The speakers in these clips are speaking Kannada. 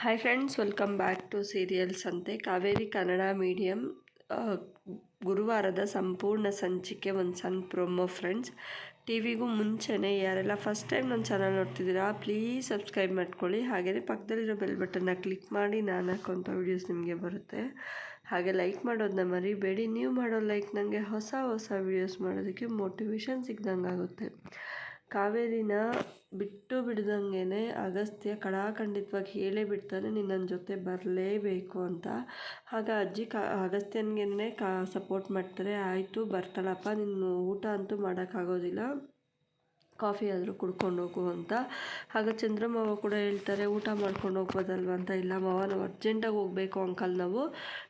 Hi friends welcome back to serials ಅಂತೆ ಕಾವೇರಿ ಕನ್ನಡ ಮೀಡಿಯಂ ಗುರುವಾರದ ಸಂಪೂರ್ಣ ಸಂಚಿಕೆ ಒಂದು ಸಣ್ಣ ಪ್ರೊಮೋ ಫ್ರೆಂಡ್ಸ್ ಟಿ ವಿಗೂ ಮುಂಚೆನೇ ಯಾರೆಲ್ಲ ಫಸ್ಟ್ ಟೈಮ್ ನನ್ನ ಚಾನಲ್ ನೋಡ್ತಿದ್ದೀರಾ ಪ್ಲೀಸ್ ಸಬ್ಸ್ಕ್ರೈಬ್ ಮಾಡ್ಕೊಳ್ಳಿ ಹಾಗೆಯೇ ಪಕ್ಕದಲ್ಲಿರೋ ಬೆಲ್ ಬಟನ್ನ ಕ್ಲಿಕ್ ಮಾಡಿ ನಾನು ಹಾಕೋಂಥ ವೀಡಿಯೋಸ್ ನಿಮಗೆ ಬರುತ್ತೆ ಹಾಗೆ ಲೈಕ್ ಮಾಡೋದನ್ನ ಮರಿಬೇಡಿ ನೀವು ಮಾಡೋ ಲೈಕ್ ನನಗೆ ಹೊಸ ಹೊಸ ವೀಡಿಯೋಸ್ ಮಾಡೋದಕ್ಕೆ ಮೋಟಿವೇಶನ್ ಸಿಗ್ದಂಗೆ ಆಗುತ್ತೆ ಕಾವೇರಿನ ಬಿಟ್ಟು ಬಿಡ್ದಂಗೆ ಅಗಸ್ತ್ಯ ಖಡಾಖಂಡಿತವಾಗಿ ಹೇಳೇ ಬಿಡ್ತಾನೆ, ನೀನು ನನ್ನ ಜೊತೆ ಬರಲೇಬೇಕು ಅಂತ. ಆಗ ಅಜ್ಜಿ ಕಾ, ಅಗಸ್ತ್ಯನಿಗೇನೆ ಕಾ ಸಪೋರ್ಟ್ ಮಾಡ್ತಾರೆ. ಆಯಿತು, ಬರ್ತಾಳಪ್ಪ, ನೀನು ಊಟ ಅಂತೂ ಮಾಡೋಕ್ಕಾಗೋದಿಲ್ಲ. ಕಾಫಿ ಆದರೂ ಕುಡ್ಕೊಂಡು ಹೋಗು ಅಂತ. ಆಗ ಚಂದ್ರಮಾವ ಕೂಡ ಹೇಳ್ತಾರೆ, ಊಟ ಮಾಡ್ಕೊಂಡು ಹೋಗ್ಬೋದಲ್ವ ಅಂತ. ಇಲ್ಲ ಮಾವ, ನಾವು ಅರ್ಜೆಂಟಾಗಿ ಹೋಗಬೇಕು ಅಂಕಲ್ ನಾವು.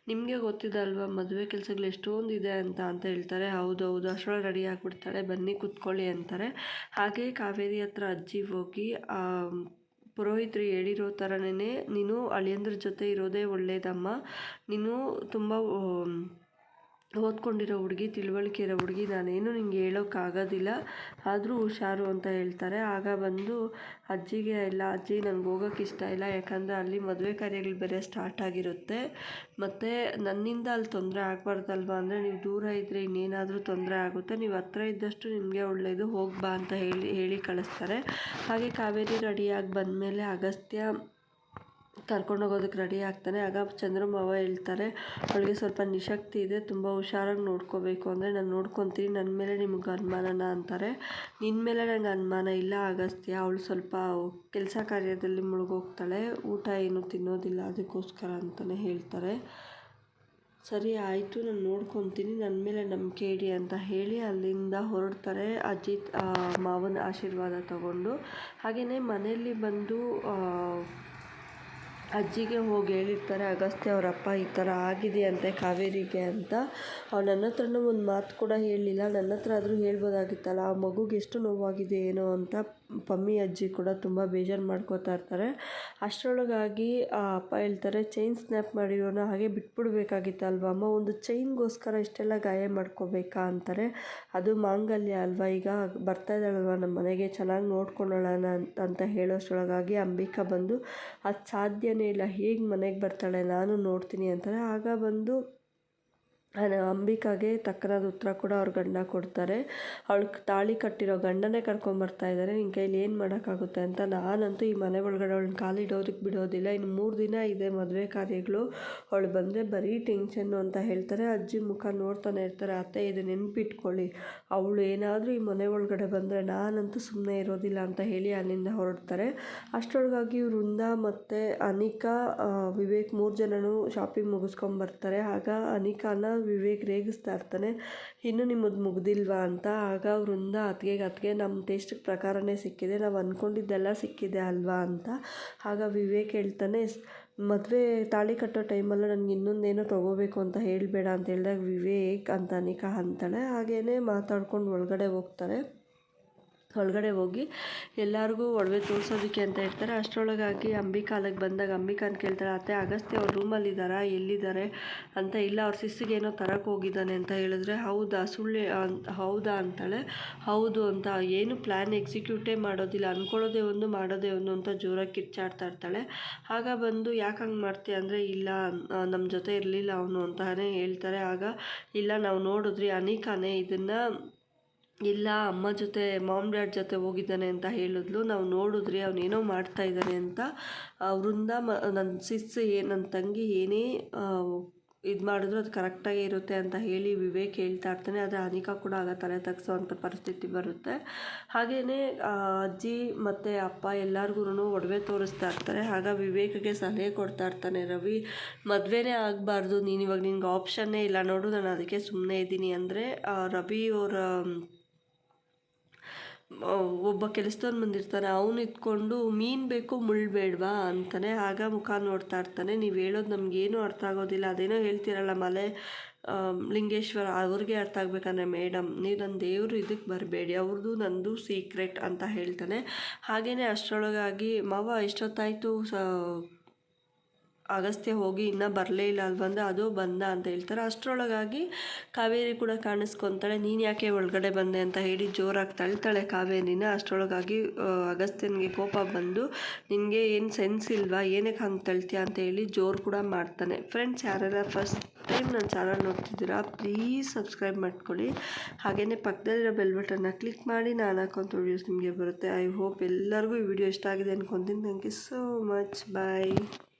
ನಿಮಗೆ ಗೊತ್ತಿದೆ ಅಲ್ವಾ ಮದುವೆ ಕೆಲಸಗಳು ಎಷ್ಟೊಂದು ಇದೆ ಅಂತ ಅಂತ ಹೇಳ್ತಾರೆ. ಹೌದು ಹೌದು ಅಷ್ಟೊಳಗೆ ರೆಡಿ ಆಗಿಬಿಡ್ತಾಳೆ. ಬನ್ನಿ ಕೂತ್ಕೊಳ್ಳಿ ಅಂತಾರೆ. ಹಾಗೆ ಕಾವೇರಿ ಹತ್ರ ಅಜ್ಜಿ ಹೋಗಿ ಪುರೋಹಿತರು ಹೇಳಿರೋ ಥರನೇ ನೀನು ಅಳಿಯಂದ್ರ ಜೊತೆ ಇರೋದೇ ಒಳ್ಳೆಯದಮ್ಮ ನೀನು ತುಂಬ ಓದ್ಕೊಂಡಿರೋ ಹುಡುಗಿ, ತಿಳುವಳಿಕೆ ಇರೋ ಹುಡುಗಿ, ನಾನೇನು ನಿಂಗೆ ಹೇಳೋಕ್ಕಾಗೋದಿಲ್ಲ. ಆದರೂ ಹುಷಾರು ಅಂತ ಹೇಳ್ತಾರೆ. ಆಗ ಬಂದು ಅಜ್ಜಿಗೆ, ಇಲ್ಲ ಅಜ್ಜಿ ನನಗೆ ಹೋಗೋಕೆ ಇಷ್ಟ ಇಲ್ಲ. ಯಾಕಂದರೆ ಅಲ್ಲಿ ಮದುವೆ ಕಾರ್ಯಗಳು ಬೇರೆ ಸ್ಟಾರ್ಟ್ ಆಗಿರುತ್ತೆ. ಮತ್ತು ನನ್ನಿಂದ ಅಲ್ಲಿ ತೊಂದರೆ ಆಗಬಾರ್ದಲ್ವ? ಅಂದರೆ ನೀವು ದೂರ ಇದ್ದರೆ ಇನ್ನೇನಾದರೂ ತೊಂದರೆ ಆಗುತ್ತೆ. ನೀವು ಹತ್ರ ಇದ್ದಷ್ಟು ನಿಮಗೆ ಒಳ್ಳೆಯದು ಹೋಗಿ ಬಾ ಅಂತ ಹೇಳಿ ಹೇಳಿ ಕಳಿಸ್ತಾರೆ. ಹಾಗೆ ಕಾವೇರಿ ರೆಡಿಯಾಗಿ ಬಂದಮೇಲೆ ಅಗಸ್ತ್ಯ ಕರ್ಕೊಂಡು ಹೋಗೋದಕ್ಕೆ ರೆಡಿ ಆಗ್ತಾನೆ. ಆಗ ಚಂದ್ರಮಾವ ಹೇಳ್ತಾರೆ, ಅವಳಿಗೆ ಸ್ವಲ್ಪ ನಿಶಕ್ತಿ ಇದೆ, ತುಂಬ ಹುಷಾರಾಗಿ ನೋಡ್ಕೋಬೇಕು ಅಂದರೆ ನಾನು ನೋಡ್ಕೊತೀನಿ ನನ್ನ ಮೇಲೆ ನಿಮ್ಗೆ ಅನುಮಾನನ? ಅಂತಾರೆ. ನಿನ್ನ ಮೇಲೆ ನನಗೆ ಅನುಮಾನ ಇಲ್ಲ ಅಗಸ್ತ್ಯ. ಅವಳು ಸ್ವಲ್ಪ ಕೆಲಸ ಕಾರ್ಯದಲ್ಲಿ ಮುಳುಗೋಗ್ತಾಳೆ. ಊಟ ಏನು ತಿನ್ನೋದಿಲ್ಲ, ಅದಕ್ಕೋಸ್ಕರ ಅಂತಲೇ ಹೇಳ್ತಾರೆ. ಸರಿ, ಆಯಿತು, ನಾನು ನೋಡ್ಕೊತೀನಿ ನನ್ನ ಮೇಲೆ ನಂಬಿಕೆ ಇಡಿ ಅಂತ ಹೇಳಿ ಅಲ್ಲಿಂದ ಹೊರಡ್ತಾರೆ ಅಜಿತ್ ಮಾವನ ಆಶೀರ್ವಾದ ತಗೊಂಡು. ಹಾಗೆಯೇ ಮನೆಯಲ್ಲಿ ಬಂದು ಅಜ್ಜಿಗೆ ಹೋಗಿ ಹೇಳಿರ್ತಾರೆ, ಅಗಸ್ತ್ಯ ಅವರಪ್ಪ ಈ ಥರ ಆಗಿದೆ ಅಂತೆ ಕಾವೇರಿಗೆ ಅಂತ. ಅವ್ರು ನನ್ನ ಹತ್ರನೂ ಒಂದು ಮಾತು ಕೂಡ ಹೇಳಲಿಲ್ಲ ನನ್ನ ಹತ್ರ ಆದರೂ ಹೇಳ್ಬೋದಾಗಿತ್ತಲ್ಲ, ಆ ಮಗುಗೆ ಎಷ್ಟು ನೋವಾಗಿದೆ, ಏನೋ ಅಂತ ಪಮ್ಮಿ ಅಜ್ಜಿ ಕೂಡ ತುಂಬ ಬೇಜಾರು ಮಾಡ್ಕೋತಾ ಇರ್ತಾರೆ. ಅಷ್ಟರೊಳಗಾಗಿ ಆ ಅಪ್ಪ ಹೇಳ್ತಾರೆ ಚೈನ್ ಸ್ನ್ಯಾಪ್ ಮಾಡಿರೋನ ಹಾಗೆ ಬಿಟ್ಬಿಡ್ಬೇಕಾಗಿತ್ತಲ್ವ ಅಮ್ಮ, ಒಂದು ಚೈನ್ಗೋಸ್ಕರ ಇಷ್ಟೆಲ್ಲ ಗಾಯ ಮಾಡ್ಕೋಬೇಕಾ? ಅಂತಾರೆ. ಅದು ಮಾಂಗಲ್ಯ ಅಲ್ವಾ? ಈಗ ಬರ್ತಾ ಇದ್ದಾಳಲ್ವ? ನಮ್ಮ ಮನೆಗೆ ಚೆನ್ನಾಗಿ ನೋಡ್ಕೊಳ್ಳೋಣ ಅಂತ ಹೇಳೋಷ್ಟರೊಳಗಾಗಿ ಅಂಬಿಕಾ ಬಂದು, ಅದು ಸಾಧ್ಯನೇ ಇಲ್ಲ, ಹೇಗೆ ಮನೆಗೆ ಬರ್ತಾಳೆ? ನಾನು ನೋಡ್ತೀನಿ ಅಂತಾರೆ. ಆಗ ಬಂದು ಅಂಬಿಕಾಗೆ ತಕ್ಕನಾದ ಉತ್ತರ ಕೂಡ ಅವ್ರ ಗಂಡ ಕೊಡ್ತಾರೆ. ಅವಳು ತಾಳಿ ಕಟ್ಟಿರೋ ಗಂಡನೇ ಕರ್ಕೊಂಬರ್ತಾ ಇದ್ದಾರೆ ನಿನ್ನ ಕೈಲಿ ಏನು ಮಾಡೋಕ್ಕಾಗುತ್ತೆ ಅಂತ ನಾನಂತೂ ಈ ಮನೆ ಒಳಗಡೆ ಅವಳನ್ನ ಕಾಲಿಡೋದಕ್ಕೆ ಬಿಡೋದಿಲ್ಲ. ಇನ್ನು ಮೂರು ದಿನ ಇದೆ ಮದುವೆ ಕಾರ್ಯಗಳು. ಅವಳು ಬಂದರೆ ಬರೀ ಟೆನ್ಷನ್ನು ಅಂತ ಹೇಳ್ತಾರೆ. ಅಜ್ಜಿ ಮುಖ ನೋಡ್ತಾನೆ ಇರ್ತಾರೆ. ಅತ್ತೆ, ಇದು ನೆನ್ಪಿಟ್ಕೊಳ್ಳಿ. ಅವಳು ಏನಾದರೂ ಈ ಮನೆ ಒಳಗಡೆ ಬಂದರೆ ನಾನಂತೂ ಸುಮ್ಮನೆ ಇರೋದಿಲ್ಲ ಅಂತ ಹೇಳಿ ಅಲ್ಲಿಂದ ಹೊರಡ್ತಾರೆ. ಅಷ್ಟರೊಳಗಾಗಿ ವೃಂದ ಮತ್ತು ಅನಿಕಾ ವಿವೇಕ್ ಮೂರು ಜನನೂ ಶಾಪಿಂಗ್ ಮುಗಿಸ್ಕೊಂಬರ್ತಾರೆ ಆಗ ಅನಿಕಾನ ವಿವೇಕ್ ರೇಗಿಸ್ತಾ ಇರ್ತಾನೆ. ಇನ್ನೂ ನಿಮ್ಮದು ಮುಗ್ದಿಲ್ವಾ ಅಂತ ಆಗ ವೃಂದ ಅತ್ತಿಗೆಗೆ ಅತ್ತಿಗೆ ನಮ್ಮ ಟೇಸ್ಟ್ ಪ್ರಕಾರನೇ ಸಿಕ್ಕಿದೆ. ನಾವು ಅಂದ್ಕೊಂಡಿದ್ದೆಲ್ಲ ಸಿಕ್ಕಿದೆ ಅಲ್ವಾ ಅಂತ ಆಗ ವಿವೇಕ್ ಹೇಳ್ತಾನೆ. ಮದುವೆ ತಾಳಿ ಕಟ್ಟೋ ಟೈಮಲ್ಲೂ ನನಗೆ ಇನ್ನೊಂದೇನೋ ತೊಗೋಬೇಕು ಅಂತ ಹೇಳಬೇಡ ಅಂತ ಹೇಳಿದಾಗ ವಿವೇಕ್, ಅಂತ ಅನಿಕಾ ಅಂತಾಳೆ. ಹಾಗೇ ಮಾತಾಡ್ಕೊಂಡು ಒಳಗಡೆ ಹೋಗ್ತಾರೆ. ಒಳಗಡೆ ಹೋಗಿ ಎಲ್ಲರಿಗೂ ಒಡವೆ ತೋರಿಸೋದಕ್ಕೆ ಅಂತ ಇರ್ತಾರೆ ಅಷ್ಟರೊಳಗಾಗಿ ಅಂಬಿಕಾ ಅಲ್ಲಿಗೆ ಬಂದಾಗ ಅಂಬಿಕಾನ ಕೇಳ್ತಾರೆ, ಅತ್ತೆ ಅಗಸ್ತ್ಯ ಅವ್ರ ರೂಮಲ್ಲಿದ್ದಾರಾ? ಎಲ್ಲಿದ್ದಾರೆ? ಅಂತ, ಇಲ್ಲ, ಅವ್ರ ಸಿಸ್ಸಿಗೆ ಏನೋ ತರಕ್ಕೆ ಹೋಗಿದ್ದಾನೆ ಅಂತ ಹೇಳಿದ್ರೆ, ಹೌದಾ, ಸುಳ್ಳು ಹೌದಾ ಅಂತಾಳೆ. ಹೌದು ಅಂತ, ಏನು ಪ್ಲ್ಯಾನ್ ಎಕ್ಸಿಕ್ಯೂಟೇ ಮಾಡೋದಿಲ್ಲ ಅಂದ್ಕೊಳ್ಳೋದೇ ಒಂದು, ಮಾಡೋದೇ ಒಂದು ಅಂತ ಜೋರಾಗಿ ಕಿಚ್ಚಾಡ್ತಾ ಇರ್ತಾಳೆ. ಆಗ ಬಂದು, ಯಾಕೆ ಹಂಗೆ ಮಾಡ್ತೀಯ? ಅಂದರೆ, ಇಲ್ಲ ನಮ್ಮ ಜೊತೆ ಇರಲಿಲ್ಲ ಅವನು ಅಂತಾನೆ ಹೇಳ್ತಾರೆ. ಆಗ, ಇಲ್ಲ, ನಾವು ನೋಡಿದ್ರಿ, ಅನಿಕಾನೇ, ಇದನ್ನು ಇಲ್ಲ, ಅಮ್ಮ ಜೊತೆ, ಮಾಮ್ ಡ್ಯಾಡ್ ಜೊತೆ ಹೋಗಿದ್ದಾನೆ ಅಂತ ಹೇಳಿದ್ಲು. ನಾವು ನೋಡಿದ್ರಿ ಅವನೇನೋ ಮಾಡ್ತಾ ಇದ್ದಾನೆ ಅಂತ. ಅವರಿಂದ ಮ ನನ್ನ ಸಿಸ್ ಏ ನನ್ನ ತಂಗಿ ಏನೇ ಇದು ಮಾಡಿದ್ರು ಅದು ಕರೆಕ್ಟಾಗಿ ಇರುತ್ತೆ ಅಂತ ಹೇಳಿ ವಿವೇಕ್ ಹೇಳ್ತಾ ಇರ್ತಾನೆ. ಆದರೆ ಅನಿಕಾ ಕೂಡ ಆಗ ತಲೆ ತಗ್ಸೋವಂಥ ಪರಿಸ್ಥಿತಿ ಬರುತ್ತೆ. ಹಾಗೆಯೇ ಅಜ್ಜಿ ಮತ್ತು ಅಪ್ಪ ಎಲ್ಲರಿಗೂ ಒಡವೆ ತೋರಿಸ್ತಾ ಇರ್ತಾರೆ. ಆಗ ವಿವೇಕ್ಗೆ ಸಲಹೆ ಕೊಡ್ತಾ ಇರ್ತಾನೆ, ರವಿ, ಮದುವೆನೇ ಆಗಬಾರ್ದು. ನೀನು ಇವಾಗ ನಿನ್ಗೆ ಆಪ್ಷನ್ನೇ ಇಲ್ಲ. ನೋಡು, ನಾನು ಅದಕ್ಕೆ ಸುಮ್ಮನೆ ಇದ್ದೀನಿ. ಅಂದರೆ ರವಿ ಅವರ ಒಬ್ಬ ಕೆಲಸದವ್ರು ಬಂದಿರ್ತಾನೆ ಅವನು ಇದ್ಕೊಂಡು ಮೀನು ಬೇಕು, ಮುಳ್ಳು ಅಂತಾನೆ ಆಗ ಮುಖ ನೋಡ್ತಾ ಇರ್ತಾನೆ. ನೀವು ಹೇಳೋದು ನಮಗೇನು ಅರ್ಥ ಆಗೋದಿಲ್ಲ. ಅದೇನೋ ಹೇಳ್ತೀರಲ್ಲ ಮಲೆ ಲಿಂಗೇಶ್ವರ, ಅವ್ರಿಗೆ ಅರ್ಥ ಆಗ್ಬೇಕಂದ್ರೆ ಮೇಡಮ್ ನೀವು ನನ್ನ ದೇವರು ಇದಕ್ಕೆ ಬರಬೇಡಿ ಅವ್ರದ್ದು ನಂದು ಸೀಕ್ರೆಟ್ ಅಂತ ಹೇಳ್ತಾನೆ. ಹಾಗೆಯೇ ಅಷ್ಟರೊಳಗಾಗಿ ಮಾವ, ಎಷ್ಟೊತ್ತಾಯಿತು? ಸ ಅಗಸ್ತ್ಯ ಹೋಗಿ ಇನ್ನೂ ಬರಲೇ ಇಲ್ಲ ಬಂದ, ಅದು ಬಂದ ಅಂತ ಹೇಳ್ತಾರೆ. ಅಷ್ಟರೊಳಗಾಗಿ ಕಾವೇರಿ ಕೂಡ ಕಾಣಿಸ್ಕೊತಾಳೆ. ನೀನು ಯಾಕೆ ಒಳಗಡೆ ಬಂದೆ ಅಂತ ಹೇಳಿ ಜೋರಾಗಿ ತಳ್ತಾಳೆ ಕಾವೇರಿನ. ಅಷ್ಟರೊಳಗಾಗಿ ಅಗಸ್ತ್ಯನಿಗೆ ಕೋಪ ಬಂದು, ನಿನಗೆ ಏನು ಸೆನ್ಸ್ ಇಲ್ವಾ? ಏನಕ್ಕೆ ಹಂಗೆ ತಳ್ತೀಯ ಅಂತ ಹೇಳಿ ಜೋರು ಕೂಡ ಮಾಡ್ತಾನೆ. ಫ್ರೆಂಡ್ಸ್ ಯಾರೆಲ್ಲ ಫಸ್ಟ್ ಟೈಮ್ ನನ್ನ ಚಾನಲ್ ನೋಡ್ತಿದ್ದೀರಾ ಪ್ಲೀಸ್ ಸಬ್ಸ್ಕ್ರೈಬ್ ಮಾಡ್ಕೊಳ್ಳಿ. ಹಾಗೆಯೇ ಪಕ್ಕದಲ್ಲಿರೋ ಬೆಲ್ ಬಟನ್ನ ಕ್ಲಿಕ್ ಮಾಡಿ, ನಾನು ಹಾಕೋಂಥ ವೀಡಿಯೋಸ್ ನಿಮಗೆ ಬರುತ್ತೆ. ಐ ಹೋಪ್ ಎಲ್ಲರಿಗೂ ಈ ವಿಡಿಯೋ ಇಷ್ಟ ಆಗಿದೆ ಅನ್ಕೊತೀನಿ. Thank you so much bye